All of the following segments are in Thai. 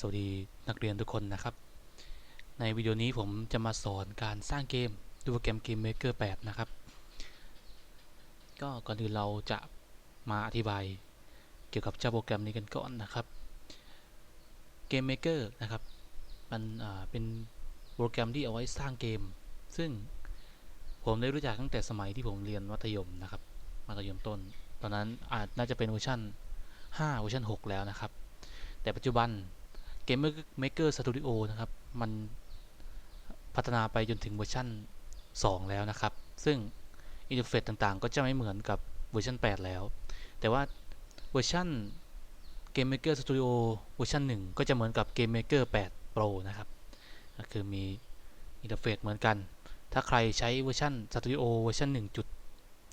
สวัสดีนักเรียนทุกคนนะครับ ในวิดีโอนี้ผมจะมาสอนการสร้างเกมด้วยโปรแกรม Game Maker 8 นะครับ ก็ก่อนอื่นเราจะมาอธิบายเกี่ยวกับเจ้าโปรแกรมนี้กันก่อนนะครับ Game Maker นะครับมันเป็นโปรแกรมที่เอาไว้สร้างเกม ซึ่งผมได้รู้จักตั้งแต่สมัยที่ผมเรียนมัธยมนะครับมัธยมต้น ตอนนั้นอาจน่าจะเป็นเวอร์ชัน5เวอร์ชัน6 แล้วนะครับ แต่ปัจจุบัน Game Maker Studio นะครับ มันพัฒนาไปจนถึงเวอร์ชัน2 แล้วนะครับ ซึ่งอินเทอร์เฟซต่างๆ ก็จะไม่เหมือนกับเวอร์ชัน8 แล้ว แต่ว่าเวอร์ชัน Game Maker Studio เวอร์ชัน1 ก็จะเหมือนกับ Game Maker 8 Pro นะครับก็คือมีอินเทอร์เฟซเหมือนกัน ถ้าใครใช้เวอร์ชัน Studio เวอร์ชัน1จุด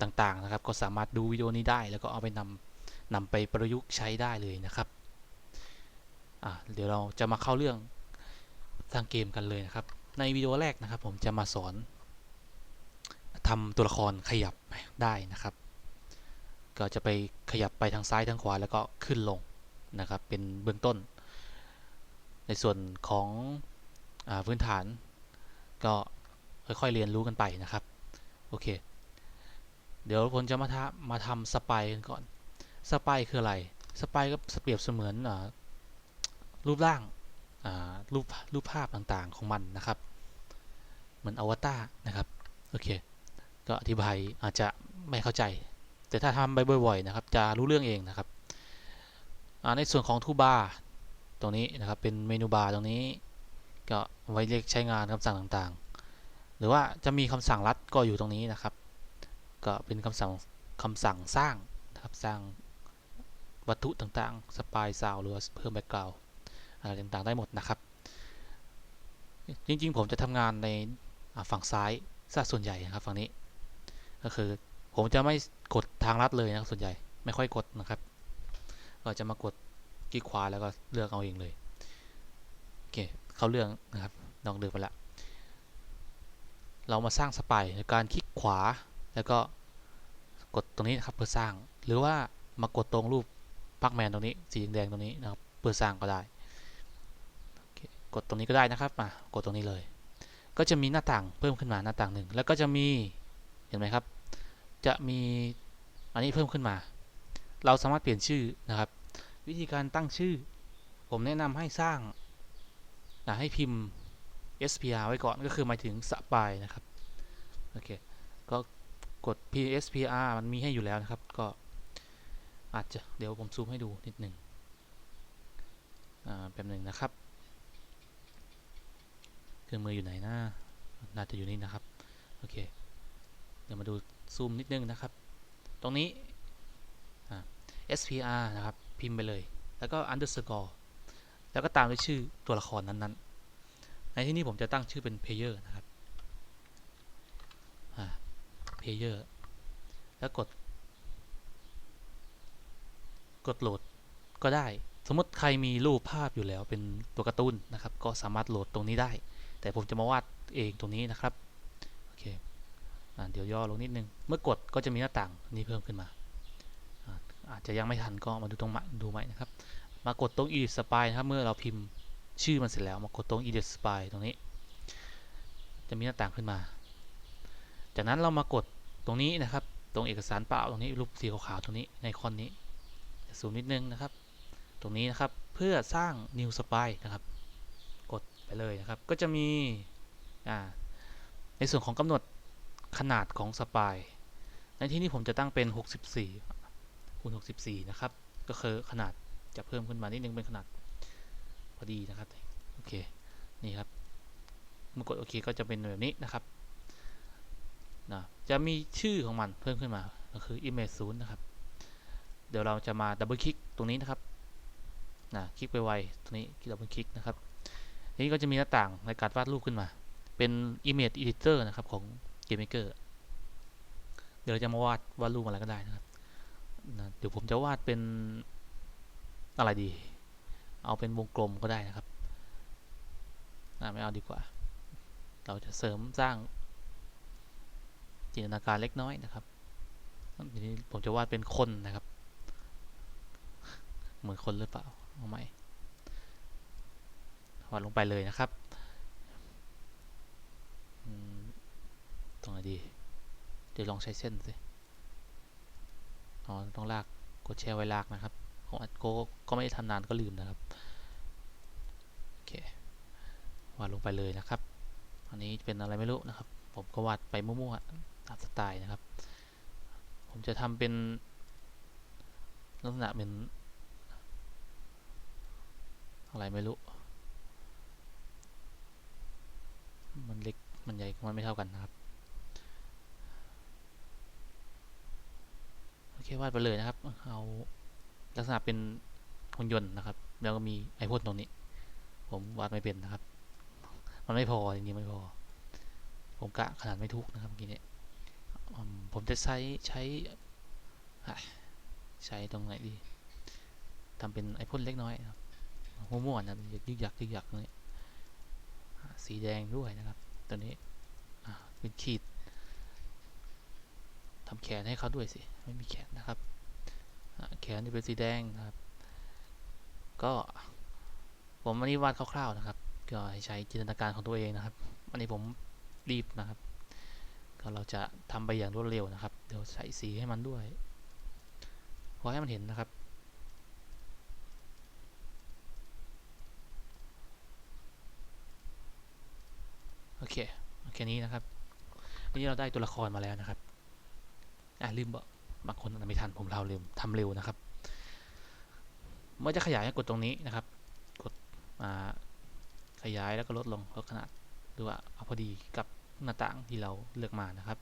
ต่างๆนะครับ ก็สามารถดูวิดีโอนี้ได้ แล้วก็เอาไปนำนำไปประยุกต์ใช้ได้เลยนะครับ อะเดี๋ยวเราจะมาเข้าเรื่องสร้างเกมกันเลยนะครับ ในวิดีโอแรกนะครับ ผมจะมาสอนทำตัวละครขยับได้นะครับ ก็จะไปขยับไปทางซ้ายทางขวาแล้วก็ขึ้นลงนะครับ เป็นเบื้องต้น ในส่วนของอพื้นฐาน ก็ค่อยๆเรียนรู้กันไปนะครับ โอเค เดี๋ยวผมจะมาทำมาทำสปายกันก่อน สปายคืออะไร สปายก็เปรียบเสมือนอ รูปร่างรูปรูปภาพต่างๆของมันนะครับ เหมือนอวตารนะครับ โอเค ก็อธิบายอาจจะไม่เข้าใจ แต่ถ้าทำไปบ่อยๆนะครับ จะรู้เรื่องเองนะครับ ในส่วนของทูบาร์ตรงนี้นะครับ เป็นเมนูบาร์ตรงนี้ ก็ไว้เรียกใช้งานคำสั่งต่างๆ หรือว่าจะมีคำสั่งลัดก็อยู่ตรงนี้นะครับ ก็เป็นคำสั่งคำสั่งสร้างนะครับ สร้างวัตถุต่างๆ สปายซาวหรือว่าเพิ่มแบ็กกราวด์ อะไรต่างๆได้หมดนะครับ จริงๆ ผมจะทำงานในฝั่งซ้ายซะส่วนใหญ่นะครับฝั่งนี้ ก็คือผมจะไม่กดทางลัดเลยนะส่วนใหญ่ไม่ค่อยกดนะครับ ก็จะมากดคลิกขวาแล้วก็เลือกเอาเองเลยโอเคเขาเรื่องนะครับลองเดินไปละเรามาสร้างสปายในการคลิกขวาแล้วก็กดตรงนี้นะครับเพื่อสร้าง หรือว่ามากดตรงรูปพักแมนตรงนี้สีแดงตรงนี้นะครับเพื่อสร้างก็ได้ กดตรงนี้ก็ได้นะครับมากดตรงนี้เลย ก็จะมีหน้าต่างเพิ่มขึ้นมาหน้าต่างหนึ่งแล้วก็จะมีเห็นไหมครับ จะมีอันนี้เพิ่มขึ้นมา เราสามารถเปลี่ยนชื่อนะครับ วิธีการตั้งชื่อ ผมแนะนำให้สร้างให้พิมพ์ spr ไว้ก่อนก็คือหมายถึงสปายนะครับโอเคก็กด pspr มันมีให้อยู่แล้วนะครับ ก็อาจจะเดี๋ยวผมซูมให้ดูนิดหนึ่งแป๊บหนึ่งนะครับ เครื่องมืออยู่ไหนนะน่าจะอยู่นี่นะครับ โอเค เดี๋ยวมาดูซูมนิดนึงนะครับ ตรงนี้ spr นะครับ พิมพ์ไปเลย แล้วก็ underscore แล้วก็ตามด้วยชื่อตัวละครนั้นๆ ในที่นี้ผมจะตั้งชื่อเป็น player นะครับ player แล้วกด กดโหลดก็ได้ สมมติใครมีรูปภาพอยู่แล้วเป็นตัวการ์ตูนนะครับ ก็สามารถโหลดตรงนี้ได้ แต่ผมจะมาวาดเองตรงนี้นะครับโอเคเดี๋ยวย่อลงนิดนึง เมื่อกดก็จะมีหน้าต่างนี้เพิ่มขึ้นมา อาจจะยังไม่ทันก็มาดูตรงดูใหม่นะครับ มากดตรง edit spy นะครับ เมื่อเราพิมพ์ชื่อมันเสร็จแล้ว มากดตรง edit spy ตรงนี้ จะมีหน้าต่างขึ้นมา จากนั้นเรามากดตรงนี้นะครับ ตรงเอกสารเปล่าตรงนี้รูปสีขาวๆตรงนี้ในคอนนี้ซูมนิดนึงนะครับ ตรงนี้นะครับ เพื่อสร้าง new spy นะครับ ไปเลยนะครับ ก็จะมีในส่วนของกำหนดขนาดของสปายในที่นี้ผมจะตั้งเป็น 64คูณ64 นะครับ ก็คือขนาดจะเพิ่มขึ้นมานิดนึงเป็นขนาดพอดีนะครับ โอเค นี่ครับ เมื่อกดโอเคก็จะเป็นแบบนี้นะครับนะจะมีชื่อของมันเพิ่มขึ้นมา ก็คือ image 0นะครับ เดี๋ยวเราจะมาดับเบิลคลิกตรงนี้นะครับนะคลิกไปไวตรงนี้คลิกดับเบิลคลิกนะครับ นี้ก็จะมีหน้าต่างในการวาดรูปขึ้นมา เป็น image editor นะครับของ Game Maker เดี๋ยวเราจะมาวาดวาดรูปอะไรก็ได้นะครับนะเดี๋ยวผมจะวาดเป็นอะไรดี เอาเป็นวงกลมก็ได้นะครับนะไม่เอาดีกว่า เราจะเสริมสร้างจินตนาการเล็กน้อยนะครับทีนี้ผมจะวาดเป็นคนนะครับ เหมือนคนหรือเปล่าเอาใหม่ วาดลงไปเลยนะครับตรงไหนดี เดี๋ยวลองใช้เส้นสิอ๋อต้องลากกดแช่ไว้ลากนะครับของอัดโกก็ไม่ได้ทำนานก็ลืมนะครับโอเควาดลงไปเลยนะครับอันนี้เป็นอะไรไม่รู้นะครับ ผมก็วาดไปมั่วๆตามสไตล์นะครับ ผมจะทำเป็นลักษณะเป็นอะไรไม่รู้ มันเล็กมันใหญ่มันไม่เท่ากันนะครับโอเควาดไปเลยนะครับ เอาลักษณะเป็นหุ่นยนต์นะครับ แล้วก็มีไอพ่นตรงนี้ ผมวาดไม่เป็นนะครับ มันไม่พอจริงๆไม่พอ ผมกะขนาดไม่ทุกนะครับเมื่อกี้เนี่ยผมจะใช้ใช้ใช้ตรงไหนดีทำเป็นไอพ่นเล็กน้อยนะครับมั่วๆนะยึกยักยึกยักนี่อะ สีแดงด้วยนะครับ ตัวนี้เป็นขีดทำแขนให้เขาด้วยสิไม่มีแขนนะครับแขนจะเป็นสีแดงนะครับ ก็ผมอันนี้วาดคร่าวๆนะครับ ก็ให้ใช้จินตนาการของตัวเองนะครับ อันนี้ผมรีบนะครับ ก็เราจะทำไปอย่างรวดเร็วนะครับ เดี๋ยวใส่สีให้มันด้วยพอให้มันเห็นนะครับ เคโอเคนี้นะครับวันนี้เราได้ตัวละครมาแล้วนะครับอะลืมบอกบางคนอาจจะไม่ทันผมเราเร็วทำเร็วนะครับ เมื่อจะขยายให้กดตรงนี้นะครับ กดอ่าขยายแล้วก็ลดลงลดขนาดหรือว่าเอาพอดีกับหน้าต่างที่เราเลือกมานะครับ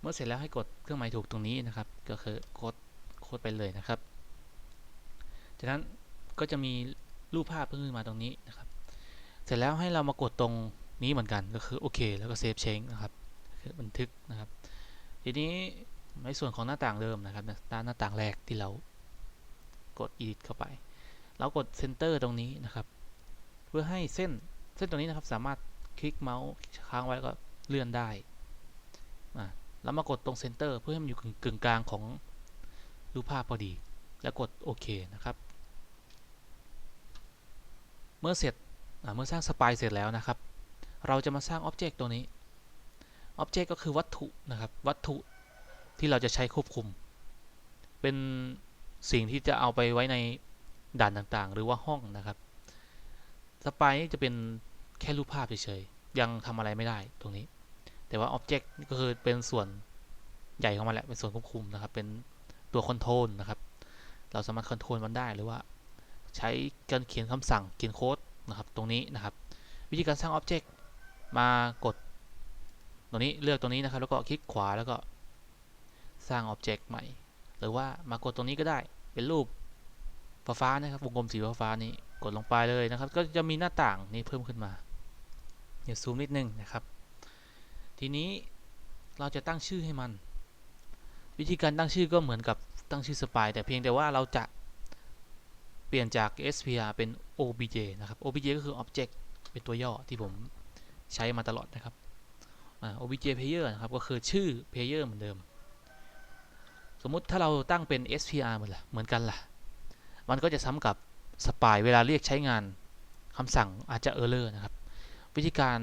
เมื่อเสร็จแล้วให้กดเครื่องหมายถูกตรงนี้นะครับ ก็คือกดโคดไปเลยนะครับ จากนั้นก็จะมีรูปภาพเพิ่มขึ้นมาตรงนี้นะครับ เสร็จแล้วให้เรามากดตรง นี้เหมือนกันก็คือโอเคแล้วก็เซฟเชงนะครับบันทึกนะครับ ทีนี้ในส่วนของหน้าต่างเดิมนะครับด้านหน้าต่างแรกที่เรากด edit เข้าไป เรากด center ตรงนี้นะครับ เพื่อให้เส้นเส้นตรงนี้นะครับสามารถคลิกเมาส์ค้างไว้แล้วก็เลื่อนได้อะแล้วมากดตรง center เพื่อให้มันอยู่กึ่งกลางของรูปภาพพอดี แล้วกดโอเคนะครับ เมื่อเสร็จเมื่อสร้างสปายเสร็จแล้วนะครับ เราจะมาสร้างอ็อบเจกต์ตัวนี้อ็อบเจกต์ก็คือวัตถุนะครับ วัตถุที่เราจะใช้ควบคุม เป็นสิ่งที่จะเอาไปไว้ในด่านต่างๆ หรือว่าห้องนะครับสปายนี่จะเป็นแค่รูปภาพเฉยๆ ยังทำอะไรไม่ได้ตรงนี้ แต่ว่าอ็อบเจกต์ก็คือเป็นส่วนใหญ่ของมันแหละ เป็นส่วนควบคุมนะครับ เป็นตัวคอนโทรลนะครับ เราสามารถคอนโทรลมันได้หรือว่าใช้การเขียนคำสั่งเขียนโค้ดนะครับ ตรงนี้นะครับ วิธีการสร้างอ็อบเจกต์ มากดตรงนี้เลือกตรงนี้นะครับ แล้วก็คลิกขวาแล้วก็สร้างอ็อบเจกต์ใหม่ หรือว่ามากดตรงนี้ก็ได้เป็นรูปฟ้านะครับวงกลมสีฟ้านี้กดลงไปเลยนะครับ ก็จะมีหน้าต่างนี้เพิ่มขึ้นมาเดี๋ยวซูมนิดนึงนะครับ ทีนี้เราจะตั้งชื่อให้มัน วิธีการตั้งชื่อก็เหมือนกับตั้งชื่อสปายแต่เพียงแต่ว่าเราจะเปลี่ยนจาก SPR เป็น OBJ นะครับ OBJ ก็คือ Object เป็นตัวย่อที่ผม ใช้มาตลอดนะครับ OBJ Player นะครับ ก็คือชื่อ Player เหมือนเดิม สมมุติถ้าเราตั้งเป็น SPR เหมือนละเหมือนกันล่ะ มันก็จะซ้ำกับสปายเวลาเรียกใช้งานคำสั่งอาจจะ error นะครับ วิธีการ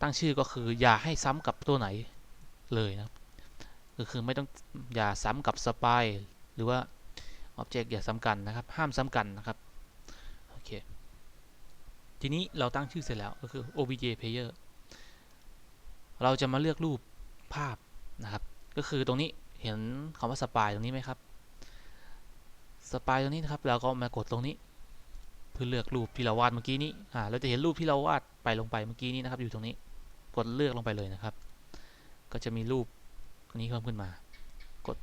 ตั้งชื่อก็คืออย่าให้ซ้ำกับตัวไหนเลยนะครับก็คือไม่ต้องอย่าซ้ำกับสปายหรือว่า Object อย่าซ้ำกันนะครับ ห้ามซ้ำกันนะครับ ทีนี้เราตั้งชื่อเสร็จแล้วก็คือ obj player เราจะมาเลือกรูปภาพนะครับ ก็คือตรงนี้เห็นคำว่าสปายตรงนี้ไหมครับสปายตรงนี้นะครับเราก็มากดตรงนี้ เพื่อเลือกรูปที่เราวาดเมื่อกี้นี้อ่าเราจะเห็นรูปที่เราวาดไปลงไปเมื่อกี้นี้นะครับ อยู่ตรงนี้ กดเลือกลงไปเลยนะครับ ก็จะมีรูปนี้เพิ่มขึ้นมา กด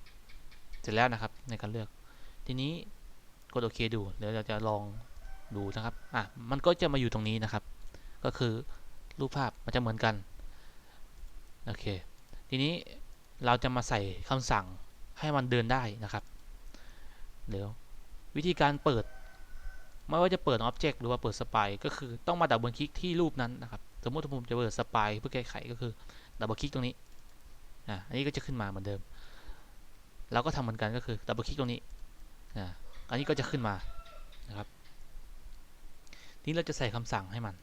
เสร็จแล้วนะครับในการเลือก ทีนี้กดโอเคดูเดี๋ยวเราจะลอง ดูนะครับ อะ มันก็จะมาอยู่ตรงนี้นะครับ ก็คือรูปภาพมันจะเหมือนกัน โอเค ทีนี้เราจะมาใส่คำสั่งให้มันเดินได้นะครับ เดี๋ยววิธีการเปิด ไม่ว่าจะเปิด Object หรือว่าเปิดสปายก็คือต้องมาดับเบิลคลิกที่รูปนั้นนะครับ สมมติผมจะเปิดสปายเพื่อแก้ไขก็คือดับเบิลคลิกตรงนี้ อะ อันนี้ก็จะขึ้นมาเหมือนเดิม เราก็ทำเหมือนกันก็คือดับเบิลคลิกตรงนี้ อ่าอันนี้ก็จะขึ้นมานะครับ นี้เราจะใส่คำสั่งให้มัน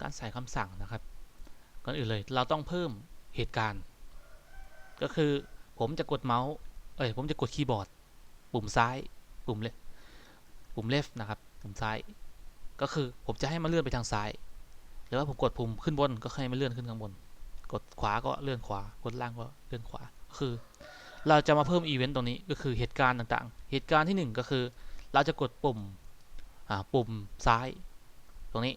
การใส่คำสั่งนะครับ ก่อนอื่นเลยเราต้องเพิ่มเหตุการณ์ ก็คือผมจะกดเมาส์เอ้ยผมจะกดคีย์บอร์ด ปุ่มซ้าย ปุ่มเลปุ่ม left นะครับ ปุ่มซ้าย ก็คือผมจะให้มันเลื่อนไปทางซ้าย หรือว่าผมกดปุ่มขึ้นบนก็ให้มันเลื่อนขึ้นข้างบน กดขวาก็เลื่อนขวา กดล่างก็เลื่อนขวา คือ เราจะมาเพิ่มอีเวนต์ตรงนี้ก็คือเหตุการณ์ต่างๆ เหตุการณ์ที่หนึ่งก็คือ เราจะกดปุ่ม ปุ่มซ้ายตรงนี้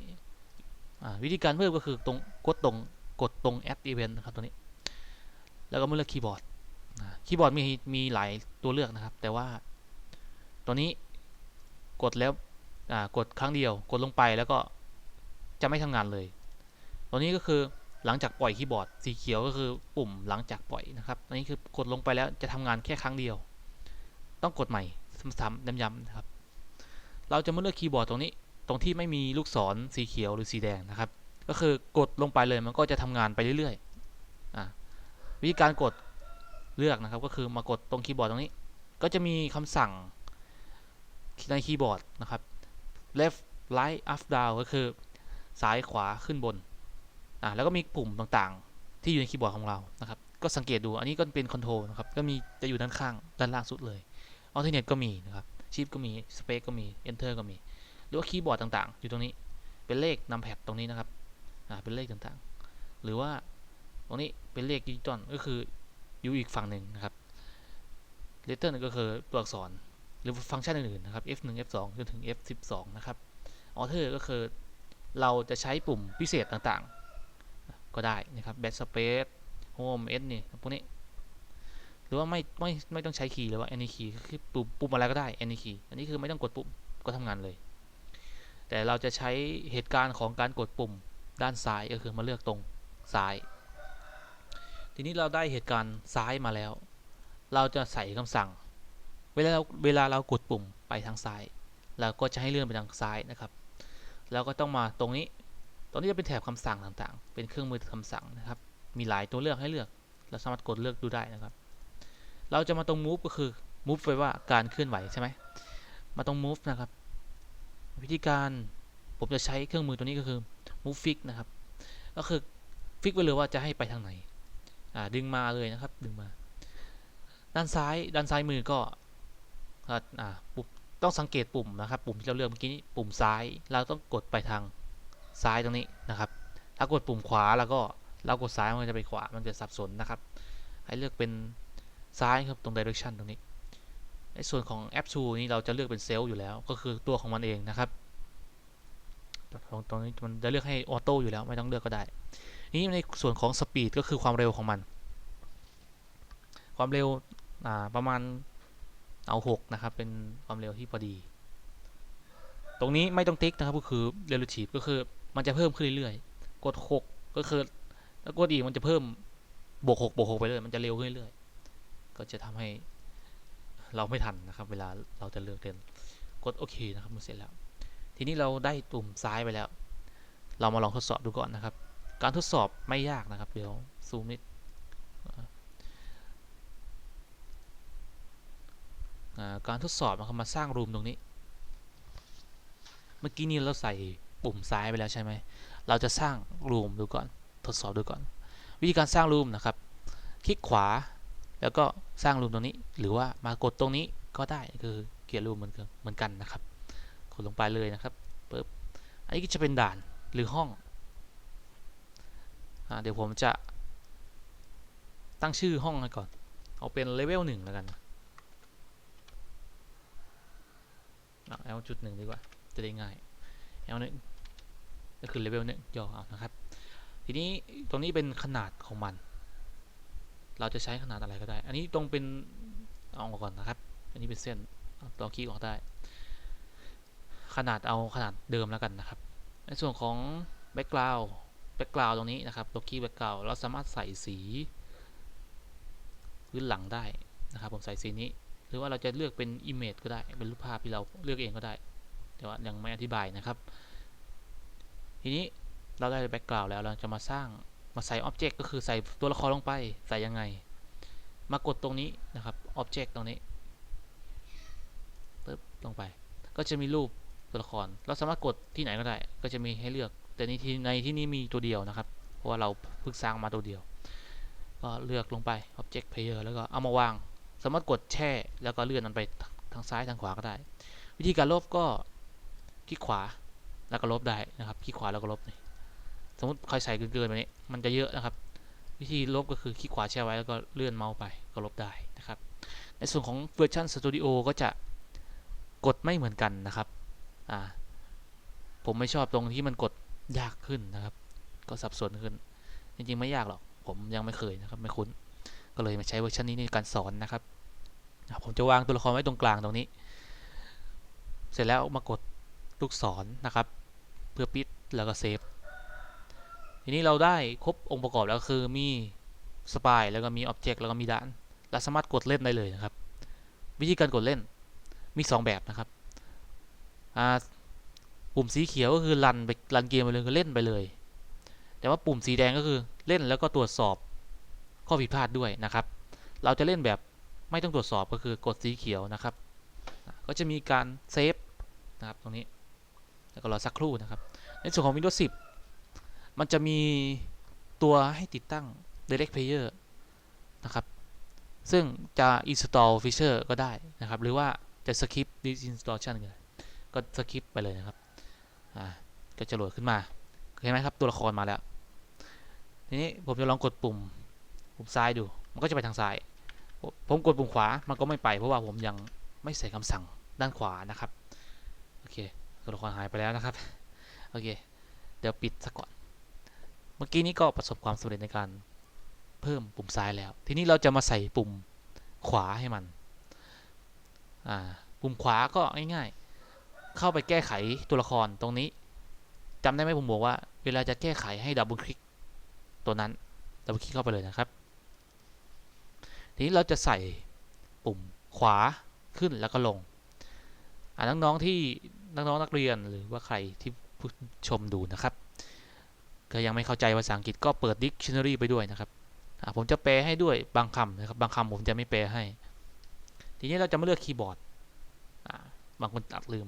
วิธีการเพิ่มก็คือตรงกดตรงกดตรง add event นะครับตรงนี้ แล้วก็มาเลือกคีย์บอร์ดคีย์บอร์ดมีมีหลายตัวเลือกนะครับ แต่ว่าตัวนี้กดแล้วกดครั้งเดียว กดลงไปแล้วก็จะไม่ทำงานเลย ตัวนี้ก็คือหลังจากปล่อยคีย์บอร์ดสีเขียวก็คือปุ่มหลังจากปล่อยนะครับอันนี้คือกดลงไปแล้วจะทำงานแค่ครั้งเดียว ต้องกดใหม่ซ้ำๆย้ำๆนะครับ เราจะมาเลือกคีย์บอร์ดตรงนี้ ตรงที่ไม่มีลูกศรสีเขียวหรือสีแดงนะครับ ก็คือกดลงไปเลยมันก็จะทำงานไปเรื่อยๆวิธีการกดเลือกนะครับ ก็คือมากดตรงคีย์บอร์ดตรงนี้ ก็จะมีคำสั่งในคีย์บอร์ดนะครับ left right up down ก็คือซ้ายขวาขึ้นบนอ่าแล้วก็มีปุ่มต่างๆ ที่อยู่ในคีย์บอร์ดของเรานะครับก็สังเกตดูอันนี้ก็เป็นคอนโทรลนะครับก็มีจะอยู่ด้านข้างด้านล่างสุดเลย alternate ก็มีนะครับ shift ก็มี space ก็มี enter ก็มี หรือว่าคีย์บอร์ดต่างๆ อยู่ตรงนี้ เป็นเลขนำแพดตรงนี้นะครับอ่าเป็นเลขต่างๆ หรือว่าตรงนี้เป็นเลขดิจิตอลก็คืออยู่อีกฝั่งหนึ่งนะครับ letter ก็คือตัวอักษรหรือฟังก์ชันอื่นๆนะครับ f1 f2 จนถึง f12 นะครับ author ก็คือเราจะใช้ปุ่มพิเศษต่างๆ ก็ได้นะครับ backspace home s นี่พวกนี้ หรือว่าไม่ไม่ไม่ต้องใช้คีย์หรือว่า any key คือปุ่มปุ่มอะไรก็ได้ any key อันนี้คือไม่ต้องกดปุ่มก็ทำงานเลย แต่เราจะใช้เหตุการณ์ของการกดปุ่มด้านซ้ายก็คือมาเลือกตรงซ้าย ทีนี้เราได้เหตุการณ์ซ้ายมาแล้ว เราจะใส่คำสั่ง เวลาเราเวลาเรากดปุ่มไปทางซ้ายเราก็จะให้เลื่อนไปทางซ้ายนะครับ แล้วก็ต้องมาตรงนี้ ตรงนี้จะเป็นแถบคำสั่งต่างๆ เป็นเครื่องมือคำสั่งนะครับ มีหลายตัวเลือกให้เลือก เราสามารถกดเลือกดูได้นะครับ เราจะมาตรง move ก็คือ move ไปว่าการเคลื่อนไหวใช่ไหมมาตรง move นะครับ วิธีการผมจะใช้เครื่องมือตัวนี้ก็คือ move fix นะครับ ก็คือฟิกไว้เลยว่าจะให้ไปทางไหนดึงมาเลยนะครับ ดึงมา ด้านซ้าย ด้านซ้ายมือก็ต้องสังเกตปุ่มนะครับ ปุ่มที่เราเลือกเมื่อกี้ ปุ่มซ้าย เราต้องกดไปทางซ้ายตรงนี้นะครับ ถ้ากดปุ่มขวาแล้วก็เรากดซ้ายมันจะไปขวา มันจะสับสนนะครับ ให้เลือกเป็น ซ้ายครับตรง direction ตรงนี้ในส่วนของแอป tool นี้เราจะเลือกเป็นเซลล์อยู่แล้ว ก็คือตัวของมันเองนะครับตรงนี้มันจะเลือกให้ออโต้อยู่แล้วไม่ต้องเลือกก็ได้ นี้ในส่วนของสปีดก็คือความเร็วของมัน ความเร็วประมาณเอา6นะครับเป็นความเร็วที่พอดี ตรงนี้ไม่ต้องติ๊กนะครับก็คือ relative ก็คือมันจะเพิ่มขึ้นเรื่อยๆ กด 6 ก็คือแล้วกดอีกมันจะเพิ่มบวก6บวก6ไปเรื่อยมันจะเร็วขึ้นเรื่อยๆ ก็จะทำให้เราไม่ทันนะครับ เวลาเราจะเลือกเดินกดโอเคนะครับมันเสร็จแล้ว ทีนี้เราได้ตุ่มซ้ายไปแล้ว เรามาลองทดสอบดูก่อนนะครับ การทดสอบไม่ยากนะครับ เดี๋ยวซูมนิดการทดสอบนะครับมาสร้างรูมตรงนี้ เมื่อกี้นี้เราใส่ปุ่มซ้ายไปแล้วใช่ไหม เราจะสร้างรูมดูก่อน ทดสอบดูก่อน วิธีการสร้างรูมนะครับ คลิกขวา แล้วก็สร้างรูมตรงนี้ หรือว่ามากดตรงนี้ก็ได้คือเกียร์รูมเหมือนกันเหมือนกันนะครับกดลงไปเลยนะครับปึ๊บอันนี้ก็จะเป็นด่านหรือห้องเดี๋ยวผมจะตั้งชื่อห้องให้ก่อน เอาเป็นเลเวลหนึ่งแล้วกันเอาจุดหนึ่งดีกว่า จะได้ง่ายเอาหนึ่งก็คือเลเวลหนึ่งย่อเอานะครับ ทีนี้ตรงนี้เป็นขนาดของมัน เราจะใช้ขนาดอะไรก็ได้ อันนี้ตรงเป็นเอาออกก่อนนะครับ อันนี้เป็นเส้นลองคีย์ออกได้ ขนาดเอาขนาดเดิมแล้วกันนะครับ ในส่วนของแบ็กกราวด์แบ็กกราวด์ตรงนี้นะครับตัวคีย์แบ็กกราวด์เราสามารถใส่สีพื้นหลังได้นะครับ ผมใส่สีนี้ หรือว่าเราจะเลือกเป็น Image ก็ได้ เป็นรูปภาพที่เราเลือกเองก็ได้ แต่ว่ายังไม่อธิบายนะครับ ทีนี้เราได้แบ็กกราวด์แล้วเราจะมาสร้าง มาใส่ Object ก็คือใส่ตัวละครลงไปใส่ยังไง มากดตรงนี้นะครับ Object ตรงนี้ปึ๊บลงไป ก็จะมีรูปตัวตัวละคร เราสามารถกดที่ไหนก็ได้ ก็จะมีให้เลือก แต่ในที่ในที่นี้มีตัวเดียวนะครับ เพราะว่าเราเพิ่งสร้างมาตัวเดียว ก็เลือกลงไป object player แล้วก็เอามาวาง สามารถกดแช่ แล้วก็เลื่อนมันไปทางซ้ายทางขวาก็ได้ วิธีการลบก็คลิกขวาแล้วก็ลบได้นะครับ คลิกขวาแล้วก็ลบนี่ สมมติใครใส่เกินๆแบบนี้มันจะเยอะนะครับ วิธีลบก็คือคลิกขวาแช่ไว้แล้วก็เลื่อนเมาส์ไปก็ลบได้นะครับ ในส่วนของเวอร์ชันสตูดิโอก็จะกดไม่เหมือนกันนะครับอ่าผมไม่ชอบตรงที่มันกดยากขึ้นนะครับ ก็สับสนขึ้น จริงๆไม่ยากหรอก ผมยังไม่เคยนะครับ ไม่คุ้น ก็เลยมาใช้เวอร์ชันนี้ในการสอนนะครับ ผมจะวางตัวละครไว้ตรงกลางตรงนี้ เสร็จแล้วมากดลูกศรนะครับ เพื่อปิดแล้วก็เซฟ ทีนี้เราได้ครบองค์ประกอบแล้วคือมีสปายแล้วก็มีอ็อบเจกต์แล้วก็มีด่านเราสามารถกดเล่นได้เลยนะครับ วิธีการกดเล่นมี 2 แบบนะครับปุ่มสีเขียวก็คือรันไปรันเกมไปเลยคือเล่นไปเลย แต่ว่าปุ่มสีแดงก็คือเล่นแล้วก็ตรวจสอบข้อผิดพลาดด้วยนะครับ เราจะเล่นแบบไม่ต้องตรวจสอบก็คือกดสีเขียวนะครับ ก็จะมีการเซฟนะครับตรงนี้ แล้วก็รอสักครู่นะครับ ในส่วนของ Windows 10 มันจะมีตัวให้ติดตั้ง Direct Player นะครับ ซึ่งจะ install feature ก็ได้นะครับ หรือว่าจะ skip disinstallation ก็ได้ก็ skip ไปเลยนะครับ อ่า ก็จะโหลดขึ้นมา เห็นไหมครับ ตัวละครมาแล้ว ทีนี้ผมจะลองกดปุ่ม ปุ่มซ้ายดู มันก็จะไปทางซ้าย ผมกดปุ่มขวา มันก็ไม่ไป เพราะว่าผมยังไม่ใส่คำสั่งด้านขวานะครับ โอเค ตัวละครหายไปแล้วนะครับ โอเค เดี๋ยวปิดซะก่อน เมื่อกี้นี้ก็ประสบความสำเร็จในการเพิ่มปุ่มซ้ายแล้ว ทีนี้เราจะมาใส่ปุ่มขวาให้มัน ปุ่มขวาก็ง่ายๆ เข้าไปแก้ไขตัวละครตรงนี้จำได้ไหมผมบอกว่า เวลาจะแก้ไขให้ดับเบิลคลิกตัวนั้นดับเบิลคลิกเข้าไปเลยนะครับ ทีนี้เราจะใส่ปุ่มขวาขึ้นแล้วก็ลงน้องๆที่น้องๆนักเรียนหรือว่าใครที่ผู้ชมดูนะครับ ก็ยังไม่เข้าใจภาษาอังกฤษก็เปิด dictionary ไปด้วยนะครับผมจะแปลให้ด้วยบางคำนะครับบางคำผมจะไม่แปลให้ ทีนี้เราจะมาเลือกคีย์บอร์ดบางคนอัดลืม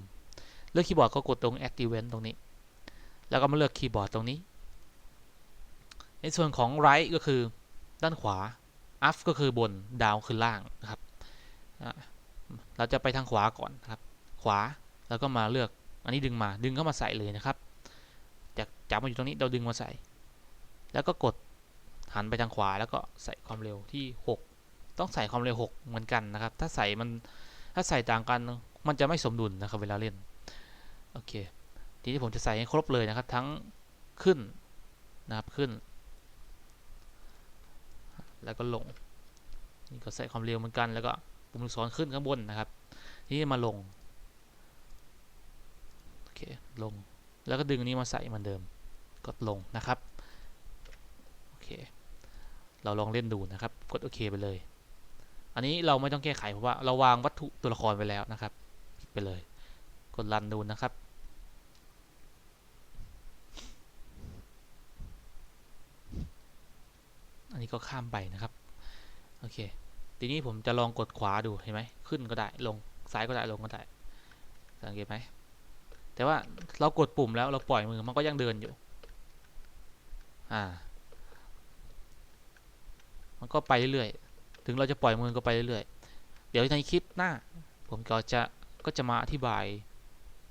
เลือกคีย์บอร์ดก็กดตรง activate ตรงนี้ แล้วก็มาเลือกคีย์บอร์ดตรงนี้ ในส่วนของ right ก็คือด้านขวา up ก็คือบน down คือล่างนะครับเราจะไปทางขวาก่อนครับ ขวาแล้วก็มาเลือกอันนี้ดึงมาดึงเข้ามาใส่เลยนะครับ จับมาอยู่ตรงนี้เราดึงมาใส่ แล้วก็กดหันไปทางขวาแล้วก็ใส่ความเร็วที่ 6 ต้องใส่ความเร็ว 6 เหมือนกันนะครับ ถ้าใส่มันถ้าใส่ต่างกันมันจะไม่สมดุลนะครับเวลาเล่นโอเคทีนี้ผมจะใส่ให้ครบเลยนะครับ ทั้งขึ้นนะครับขึ้น แล้วก็ลงนี่ก็ใส่ความเร็วเหมือนกันแล้วก็ปุ่มลูกศรขึ้นข้างบนนะครับ ทีนี้มาลงโอเคลงแล้วก็ดึงนี้มาใส่เหมือนเดิม กดลงนะครับโอเคเราลองเล่นดูนะครับ กดโอเคไปเลย อันนี้เราไม่ต้องแก้ไขเพราะว่าเราวางวัตถุตัวละครไปแล้วนะครับปิดไปเลย กดรันดูนะครับอันนี้ก็ข้ามไปนะครับโอเคทีนี้ผมจะลองกดขวาดูเห็นไหมขึ้นก็ได้ลงซ้ายก็ได้ลงก็ได้สังเกตไหมแต่ว่าเรากดปุ่มแล้วเราปล่อยมือมันก็ยังเดินอยู่ อ่า มันก็ไปเรื่อยๆ ถึงเราจะปล่อยมือก็ไปเรื่อยๆ เดี๋ยวในคลิปหน้า ผมก็จะก็จะมาอธิบาย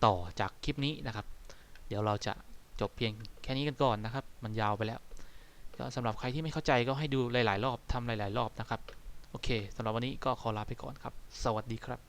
ต่อจากคลิปนี้นะครับ เดี๋ยวเราจะจบเพียงแค่นี้กันก่อนนะครับ มันยาวไปแล้ว ก็สำหรับใครที่ไม่เข้าใจก็ให้ดูหลาย ๆ รอบทำหลาย ๆ รอบนะครับ โอเคสำหรับวันนี้ก็ขอลาไปก่อนครับ สวัสดีครับ